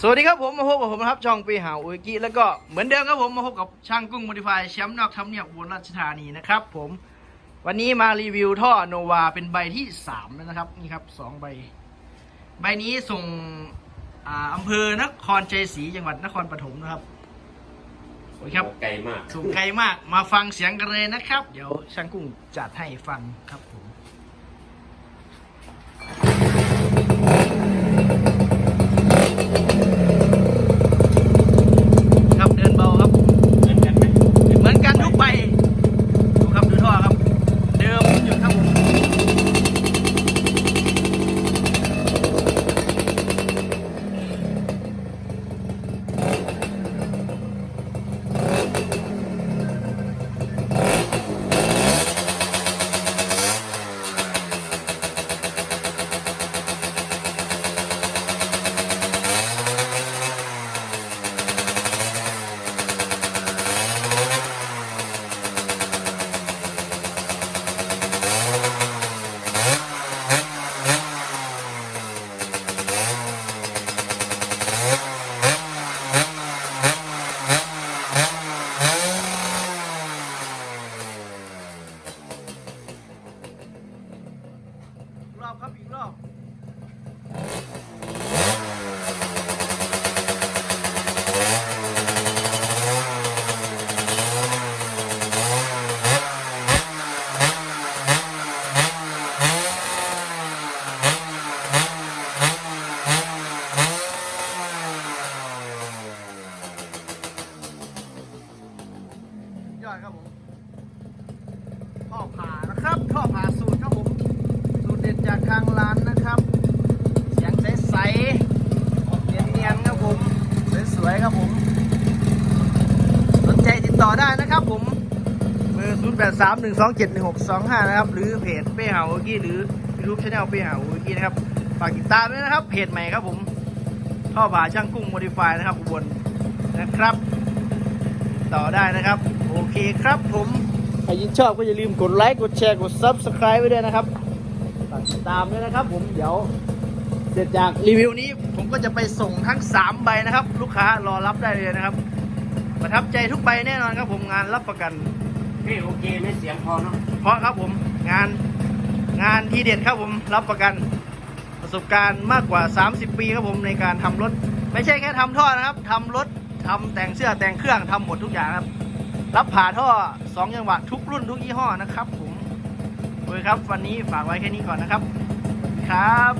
สวัสดีครับผมมาพบกับผมนะครับช่องปีหาอุยกิแล้วก็เหมือนเดิมครับผมมาพบกับช่างกุ้งโมดิฟายแชมป์นอกทำเนียบอุบลราชธานีนะครับผมวันนี้มารีวิวท่อโนวาเป็นใบที่สามแล้วนะครับนี่ครับสองใบ ใบนี้ส่งอ่าอำเภอนครชัยศรีจังหวัดนครปฐมนะครับโอ้ยครับไกลมากสูงไกลมากมาฟังเสียงกันเลยนะครับ เดี๋ยวช่างกุ้งจัดให้ฟังครับผม ครับเดินเบาครับ เหมือนกันไหม เหมือนกันทุกใบดูครับดูท่อครับ เดิมอยู่ครับผม อีกรอบครับอีกรอบยอดครับผมท่อผ่านะครับท่อผ่า เด็ดจากทางร้านนะครับ เสียงใสๆเนียนๆครับผม สวยๆครับผม สนใจติดต่อได้นะครับผมเบอร์0 8 3 1 2 7 1 6 2 5 นะครับ หรือเพจเป้หาโอกี้หรือ YouTube Channel เป้หาโอกี้นะครับ ฝากติดตามด้วยนะครับ เพจใหม่ครับผมท่อผ่าช่างกุ้งโมดิฟายนะครับอุบลนะครับ ต่อได้นะครับ โอเคครับผมใครยินชอบก็อย่าลืมกดไลค์ กดแชร์ กด Subscribe ไว้ด้วยนะครับ ฝากติดตามด้วยนะครับ ผมเดี๋ยวเสร็จจากรีวิวนี้ผมก็จะไปส่งทั้ง 3 ใบนะครับ ลูกค้ารอรับได้เลยนะครับ ประทับใจทุกใบแน่นอนครับ ผมงานรับประกันพี่โอเคไม่เสียงพอเนาะเพราะครับผมงานงานที่เด็ดครับผมรับประกัน ประสบการณ์มากกว่า 30 ปีครับผมในการทำรถ ไม่ใช่แค่ทำท่อนะครับทำรถทำแต่งเสื้อแต่งเครื่องทำหมดทุกอย่างครับ รับผ่าท่อ2จังหวะทุกรุ่นทุกยี่ห้อนะครับผม อเคครับ วันนี้ฝากไว้แค่นี้ก่อนนะครับ ครับ